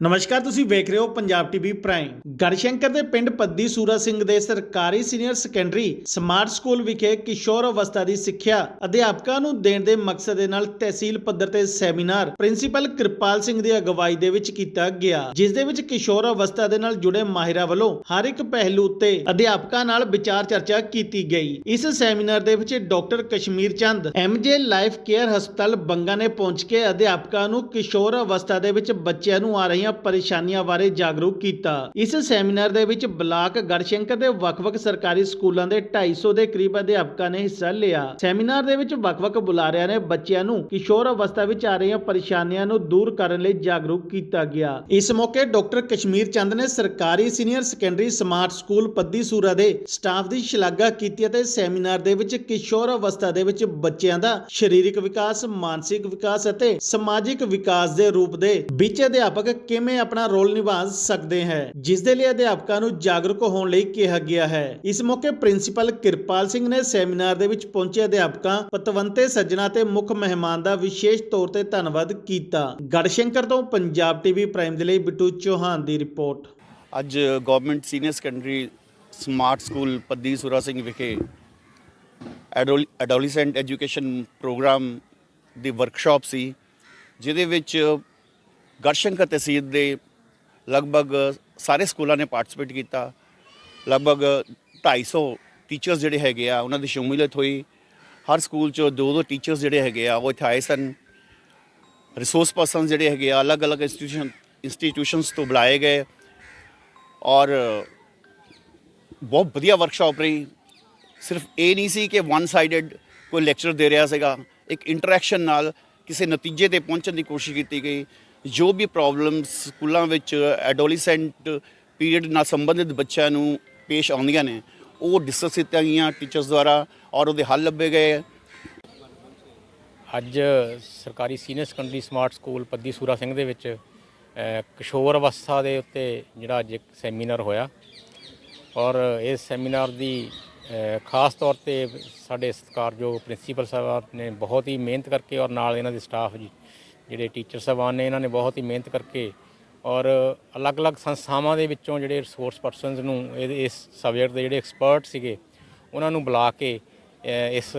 ਨਮਸਕਾਰ, ਤੁਸੀਂ ਵੇਖ ਰਹੇ ਹੋ ਪੰਜਾਬ ਟੀਵੀ ਪ੍ਰਾਈਮ। ਗੜਸ਼ੰਕਰ ਦੇ ਪਿੰਡ ਪੱਦੀ ਸੂਰਾ ਸਿੰਘ ਦੇ ਸਰਕਾਰੀ ਸੀਨੀਅਰ ਸੈਕੰਡਰੀ ਸਮਾਰਟ ਸਕੂਲ ਵਿਖੇ ਕਿਸ਼ੋਰ ਅਵਸਥਾ ਦੀ ਸਿੱਖਿਆ ਅਧਿਆਪਕਾਂ ਨੂੰ ਦੇਣ ਦੇ ਮਕਸਦ ਦੇ ਨਾਲ ਤਹਿਸੀਲ ਪੱਧਰ ਤੇ ਸੈਮੀਨਾਰ ਪ੍ਰਿੰਸੀਪਲ ਕਿਰਪਾਲ ਸਿੰਘ ਦੀ ਅਗਵਾਈ ਦੇ ਵਿੱਚ ਕੀਤਾ ਗਿਆ, ਜਿਸ ਦੇ ਵਿੱਚ ਕਿਸ਼ੋਰ ਅਵਸਥਾ ਦੇ ਨਾਲ ਜੁੜੇ ਮਾਹਿਰਾਂ ਵੱਲੋਂ ਹਰ ਇੱਕ ਪਹਿਲੂ ਉੱਤੇ ਅਧਿਆਪਕਾਂ ਨਾਲ ਵਿਚਾਰ ਚਰਚਾ ਕੀਤੀ ਗਈ। ਇਸ ਸੈਮੀਨਾਰ ਦੇ ਵਿੱਚ doctor Kashmir Chand MJ life care ਹਸਪਤਾਲ ਬੰਗਾ ਨੇ ਪਹੁੰਚ ਕੇ ਅਧਿਆਪਕਾਂ ਨੂੰ ਕਿਸ਼ੋਰ ਅਵਸਥਾ ਦੇ ਵਿੱਚ ਬੱਚਿਆਂ ਨੂੰ ਆ ਰਹੀਆਂ ਪਰੇਸ਼ਾਨੀਆਂ ਬਾਰੇ ਜਾਗਰੂਕ ਕੀਤਾ। ਇਸ ਸੈਮੀਨਾਰ ਦੇ ਵਿੱਚ ਬਲਾਕ ਗੜਸ਼ੰਕਰ ਦੇ ਵੱਖ-ਵੱਖ ਸਰਕਾਰੀ ਸਕੂਲਾਂ ਦੇ 250 ਦੇ ਕਰੀਬ ਅਧਿਆਪਕਾਂ ਨੇ ਹਿੱਸਾ ਲਿਆ। ਸੈਮੀਨਾਰ ਦੇ ਵਿੱਚ ਵੱਖ-ਵੱਖ ਬੁਲਾਰਿਆਂ ਨੇ ਬੱਚਿਆਂ ਨੂੰ ਕਿਸ਼ੋਰ ਅਵਸਥਾ ਵਿੱਚ ਆ ਰਹੀਆਂ ਪਰੇਸ਼ਾਨੀਆਂ ਨੂੰ ਦੂਰ ਕਰਨ ਲਈ ਜਾਗਰੂਕ ਕੀਤਾ ਗਿਆ। ਇਸ ਮੌਕੇ ਡਾਕਟਰ ਕਸ਼ਮੀਰ ਚੰਦ ਨੇ ਸਰਕਾਰੀ senior secondary smart school Paddi Sura ਦੇ ਸਟਾਫ ਦੀ ਸ਼ਲਾਘਾ ਕੀਤੀ ਅਤੇ ਸੈਮੀਨਾਰ ਦੇ ਵਿੱਚ ਕਿਸ਼ੋਰ ਅਵਸਥਾ ਦੇ ਵਿੱਚ ਬੱਚਿਆਂ ਦਾ ਸਰੀਰਕ ਵਿਕਾਸ, ਮਾਨਸਿਕ ਵਿਕਾਸ ਅਤੇ ਸਮਾਜਿਕ ਵਿਕਾਸ ਦੇ ਰੂਪ ਦੇ ਵਿੱਚ ਅਧਿਆਪਕ ਕਿਵੇਂ ਆਪਣਾ ਰੋਲ ਨਿਭਾ ਸਕਦੇ ਹੈ? ਜਿਸ ਦੇ ਲਈ ਅਧਿਆਪਕਾਂ ਨੂੰ ਜਾਗਰੂਕ ਹੋਣ ਲਈ ਕਿਹਾ ਗਿਆ ਹੈ। ਇਸ ਮੌਕੇ ਪ੍ਰਿੰਸੀਪਲ ਕਿਰਪਾਲ ਸਿੰਘ ਨੇ ਸੈਮੀਨਾਰ ਦੇ ਵਿੱਚ ਪਹੁੰਚੇ ਅਧਿਆਪਕਾਂ, ਪਤਵੰਤੇ, ਸੱਜਣਾ ਤੇ ਮੁੱਖ ਮਹਿਮਾਨ ਦਾ ਵਿਸ਼ੇਸ਼ ਤੌਰ ਤੇ ਧੰਨਵਾਦ ਕੀਤਾ। ਗੜਸ਼ੰਕਰ ਤੋਂ ਪੰਜਾਬ ਟੀਵੀ ਪ੍ਰਾਈਮ ਦੇ ਲਈ ਬਿੱਟੂ ਚੌਹਾਨ ਦੀ ਰਿਪੋਰਟ। ਅੱਜ government senior secondary smart school Paddi Sura Singh ਵਿਖੇ ਐਡੋਲੈਸੈਂਟ ਐਜੂਕੇਸ਼ਨ ਪ੍ਰੋਗਰਾਮ ਦੀ ਵਰਕਸ਼ਾਪ ਸੀ, ਜਿਹਦੇ ਵਿੱਚ ਗੜਸ਼ੰਕਰ ਤਹਿਸੀਲ ਦੇ ਲਗਭਗ ਸਾਰੇ ਸਕੂਲਾਂ ਨੇ ਪਾਰਟਿਸਿਪੇਟ ਕੀਤਾ। ਲਗਭਗ 250 ਟੀਚਰਸ ਜਿਹੜੇ ਹੈਗੇ ਆ, ਉਹਨਾਂ ਦੀ ਸ਼ਮੂਲੀਅਤ ਹੋਈ। ਹਰ ਸਕੂਲ ਚੋਂ ਦੋ ਦੋ ਟੀਚਰਸ ਜਿਹੜੇ ਹੈਗੇ ਆ, ਉਹ ਇੱਥੇ ਆਏ ਸਨ। ਰਿਸੋਰਸ ਪਰਸਨ ਜਿਹੜੇ ਹੈਗੇ ਆ, ਅਲੱਗ-ਅਲੱਗ ਇੰਸਟੀਟਿਊਸ਼ਨ ਇੰਸਟੀਟਿਊਸ਼ਨਸ ਤੋਂ ਬੁਲਾਏ ਗਏ। ਔਰ ਬਹੁਤ ਵਧੀਆ ਵਰਕਸ਼ਾਪ ਰਹੀ। ਸਿਰਫ ਇਹ ਨਹੀਂ ਸੀ ਕਿ ਵਨ ਸਾਈਡਡ ਕੋਈ ਲੈਕਚਰ ਦੇ ਰਿਹਾ ਸੀਗਾ। ਇੱਕ ਇੰਟਰੈਕਸ਼ਨ ਨਾਲ ਕਿਸੇ ਨਤੀਜੇ ਤੇ ਪਹੁੰਚਣ ਦੀ ਕੋਸ਼ਿਸ਼ ਕੀਤੀ ਗਈ। ਜੋ ਵੀ ਪ੍ਰੋਬਲਮਸ ਸਕੂਲਾਂ ਵਿੱਚ ਐਡੋਲੀਸੈਂਟ ਪੀਰੀਅਡ ਨਾਲ ਸੰਬੰਧਿਤ ਬੱਚਿਆਂ ਨੂੰ ਪੇਸ਼ ਆਉਂਦੀਆਂ ਨੇ, ਉਹ ਡਿਸਕਸ ਕੀਤੀਆਂ ਗਈਆਂ ਟੀਚਰਸ ਦੁਆਰਾ ਔਰ ਉਹਦੇ ਹੱਲ ਲੱਭੇ ਗਏ ਅੱਜ ਸਰਕਾਰੀ senior secondary smart school Paddi Sura Singh ਦੇ ਵਿੱਚ ਕਿਸ਼ੋਰ ਅਵਸਥਾ ਦੇ ਉੱਤੇ ਜਿਹੜਾ ਅੱਜ ਇੱਕ ਸੈਮੀਨਾਰ ਹੋਇਆ। ਔਰ ਇਸ ਸੈਮੀਨਾਰ ਦੀ ਖਾਸ ਤੌਰ ਤੇ ਸਾਡੇ ਸਤਿਕਾਰਯੋਗ ਪ੍ਰਿੰਸੀਪਲ ਸਾਹਿਬ ਨੇ ਬਹੁਤ ਹੀ ਮਿਹਨਤ ਕਰਕੇ ਔਰ ਨਾਲ ਇਹਨਾਂ ਦੇ ਸਟਾਫ ਜੀ ਜਿਹੜੇ ਟੀਚਰ ਸਾਹਿਬਾਨ ਨੇ, ਇਹਨਾਂ ਨੇ ਬਹੁਤ ਹੀ ਮਿਹਨਤ ਕਰਕੇ ਔਰ ਅਲੱਗ-ਅਲੱਗ ਸੰਸਥਾਵਾਂ ਦੇ ਵਿੱਚੋਂ ਜਿਹੜੇ ਰਿਸੋਰਸ ਪਰਸਨਸ ਨੂੰ ਇਹਦੇ- ਇਸ ਸਬਜੈਕਟ ਦੇ ਜਿਹੜੇ ਐਕਸਪਰਟ ਸੀਗੇ, ਉਹਨਾਂ ਨੂੰ ਬੁਲਾ ਕੇ ਇਸ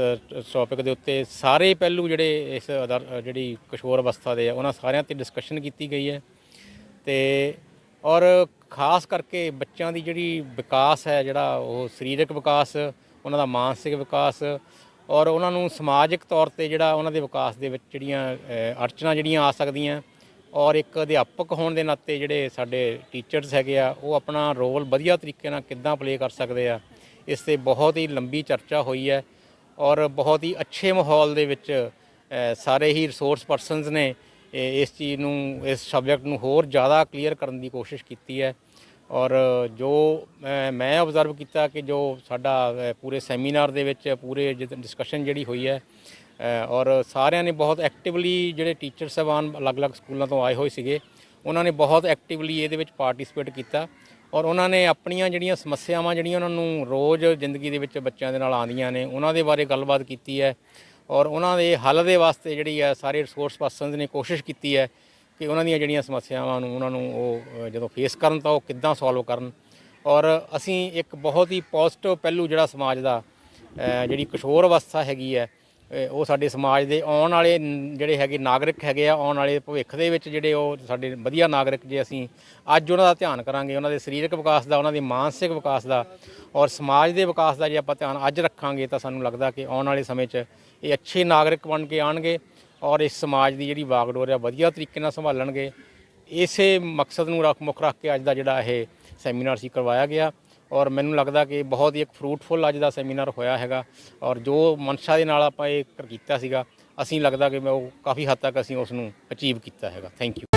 ਟੌਪਿਕ ਦੇ ਉੱਤੇ ਸਾਰੇ ਪਹਿਲੂ ਜਿਹੜੇ ਇਸ ਅਦਰ- ਜਿਹੜੀ ਕਿਸ਼ੋਰ ਅਵਸਥਾ ਦੇ ਆ, ਉਹਨਾਂ ਸਾਰਿਆਂ ਤੇ ਡਿਸਕਸ਼ਨ ਕੀਤੀ ਗਈ ਹੈ। ਤੇ ਔਰ ਖਾਸ ਕਰਕੇ ਬੱਚਿਆਂ ਦੀ ਜਿਹੜੀ ਵਿਕਾਸ ਹੈ, ਜਿਹੜਾ ਉਹ ਸਰੀਰਕ ਵਿਕਾਸ, ਉਹਨਾਂ ਦਾ ਮਾਨਸਿਕ ਵਿਕਾਸ ਔਰ ਉਹਨਾਂ ਨੂੰ ਸਮਾਜਿਕ ਤੌਰ ਤੇ ਜਿਹੜਾ ਉਹਨਾਂ ਦੇ ਵਿਕਾਸ ਦੇ ਵਿੱਚ ਜਿਹੜੀਆਂ ਅੜਚਨਾ ਜਿਹੜੀਆਂ ਆ ਸਕਦੀਆਂ। ਔਰ ਇੱਕ ਅਧਿਆਪਕ ਹੋਣ ਦੇ ਨਾਤੇ ਜਿਹੜੇ ਸਾਡੇ ਟੀਚਰਸ ਹੈਗੇ ਆ, ਉਹ ਆਪਣਾ ਰੋਲ ਵਧੀਆ ਤਰੀਕੇ ਨਾਲ ਕਿੱਦਾਂ ਪਲੇ ਕਰ ਸਕਦੇ ਆ, ਇਸ ਤੇ ਬਹੁਤ ਹੀ ਲੰਬੀ ਚਰਚਾ ਹੋਈ ਹੈ। ਔਰ ਬਹੁਤ ਹੀ ਅੱਛੇ ਮਾਹੌਲ ਦੇ ਵਿੱਚ ਸਾਰੇ ਹੀ ਰਿਸੋਰਸ ਪਰਸਨਸ ਨੇ ਇਸ ਚੀਜ਼ ਨੂੰ, ਇਸ ਸਬਜੈਕਟ ਨੂੰ ਹੋਰ ਜ਼ਿਆਦਾ ਕਲੀਅਰ ਕਰਨ ਦੀ ਕੋਸ਼ਿਸ਼ ਕੀਤੀ ਹੈ। ਔਰ ਜੋ ਅ, ਮੈਂ ਆਬਜ਼ਰਵ ਕੀਤਾ ਕਿ ਜੋ ਸਾਡਾ ਪੂਰੇ ਸੈਮੀਨਾਰ ਦੇ ਵਿੱਚ ਪੂਰੇ ਡਿਸਕਸ਼ਨ ਜਿਹੜੀ ਹੋਈ ਹੈ ਔਰ ਸਾਰਿਆਂ ਨੇ ਬਹੁਤ ਐਕਟਿਵਲੀ ਜਿਹੜੇ ਟੀਚਰ ਸਾਹਿਬਾਨ ਅਲੱਗ-ਅਲੱਗ ਸਕੂਲਾਂ ਤੋਂ ਆਏ ਹੋਏ ਸੀਗੇ ਉਹਨਾਂ ਨੇ ਬਹੁਤ ਐਕਟਿਵਲੀ ਇਹਦੇ ਵਿੱਚ ਪਾਰਟਿਸਿਪੇਟ ਕੀਤਾ ਔਰ ਉਹਨਾਂ ਨੇ ਆਪਣੀਆਂ ਜਿਹੜੀਆਂ ਸਮੱਸਿਆਵਾਂ ਜਿਹੜੀਆਂ ਉਹਨਾਂ ਨੂੰ ਰੋਜ਼ ਜ਼ਿੰਦਗੀ ਦੇ ਵਿੱਚ ਬੱਚਿਆਂ ਦੇ ਨਾਲ ਆਉਂਦੀਆਂ ਨੇ ਉਹਨਾਂ ਦੇ ਬਾਰੇ ਗੱਲਬਾਤ ਕੀਤੀ ਹੈ ਔਰ ਉਹਨਾਂ ਦੇ ਹੱਲ ਦੇ ਵਾਸਤੇ ਜਿਹੜੀ ਹੈ ਸਾਰੇ ਰਿਸੋਰਸ ਪਰਸਨਸ ਨੇ ਕੋਸ਼ਿਸ਼ ਕੀਤੀ ਹੈ ਕਿ ਉਹਨਾਂ ਦੀਆਂ ਜਿਹੜੀਆਂ ਸਮੱਸਿਆਵਾਂ ਨੂੰ ਉਹਨਾਂ ਨੂੰ ਉਹ ਜਦੋਂ ਫੇਸ ਕਰਨ ਤਾਂ ਉਹ ਕਿੱਦਾਂ ਸੋਲਵ ਕਰਨ। ਔਰ ਅਸੀਂ ਇੱਕ ਬਹੁਤ ਹੀ ਪੋਜ਼ਿਟਿਵ ਪਹਿਲੂ ਜਿਹੜਾ ਸਮਾਜ ਦਾ ਜਿਹੜੀ ਕਿਸ਼ੋਰ ਅਵਸਥਾ ਹੈਗੀ ਹੈ ਉਹ ਸਾਡੇ ਸਮਾਜ ਦੇ ਆਉਣ ਵਾਲੇ ਜਿਹੜੇ ਹੈਗੇ ਨਾਗਰਿਕ ਹੈਗੇ ਆ, ਆਉਣ ਵਾਲੇ ਭਵਿੱਖ ਦੇ ਵਿੱਚ ਜਿਹੜੇ ਉਹ ਸਾਡੇ ਵਧੀਆ ਨਾਗਰਿਕ ਜੇ ਅਸੀਂ ਅੱਜ ਉਹਨਾਂ ਦਾ ਧਿਆਨ ਕਰਾਂਗੇ, ਉਹਨਾਂ ਦੇ ਸਰੀਰਕ ਵਿਕਾਸ ਦਾ, ਉਹਨਾਂ ਦੇ ਮਾਨਸਿਕ ਵਿਕਾਸ ਦਾ, ਔਰ ਸਮਾਜ ਦੇ ਵਿਕਾਸ ਦਾ ਜੇ ਆਪਾਂ ਧਿਆਨ ਅੱਜ ਰੱਖਾਂਗੇ ਤਾਂ ਸਾਨੂੰ ਲੱਗਦਾ ਕਿ ਆਉਣ ਵਾਲੇ ਸਮੇਂ 'ਚ ਇਹ ਅੱਛੇ ਨਾਗਰਿਕ ਬਣ ਕੇ ਆਣਗੇ ਔਰ ਇਸ ਸਮਾਜ ਦੀ ਜਿਹੜੀ ਵਾਗਡੋਰ ਆ, ਵਧੀਆ ਤਰੀਕੇ ਨਾਲ ਸੰਭਾਲਣਗੇ। ਇਸੇ ਮਕਸਦ ਨੂੰ ਰੱਖ, ਮੁੱਖ ਰੱਖ ਕੇ ਅੱਜ ਦਾ ਜਿਹੜਾ ਇਹ ਸੈਮੀਨਾਰ ਸੀ ਕਰਵਾਇਆ ਗਿਆ। ਔਰ ਮੈਨੂੰ ਲੱਗਦਾ ਕਿ ਬਹੁਤ ਹੀ ਇੱਕ ਫਰੂਟਫੁਲ ਅੱਜ ਦਾ ਸੈਮੀਨਾਰ ਹੋਇਆ ਹੈਗਾ। ਔਰ ਜੋ ਮਨਸ਼ਾ ਦੇ ਨਾਲ ਆਪਾਂ ਇਹ ਕੀਤਾ ਸੀਗਾ, ਅਸੀਂ ਲੱਗਦਾ ਕਿ ਮੈਂ ਉਹ ਕਾਫੀ ਹੱਦ ਤੱਕ ਅਸੀਂ ਉਸ ਨੂੰ ਅਚੀਵ ਕੀਤਾ ਹੈਗਾ। Thank you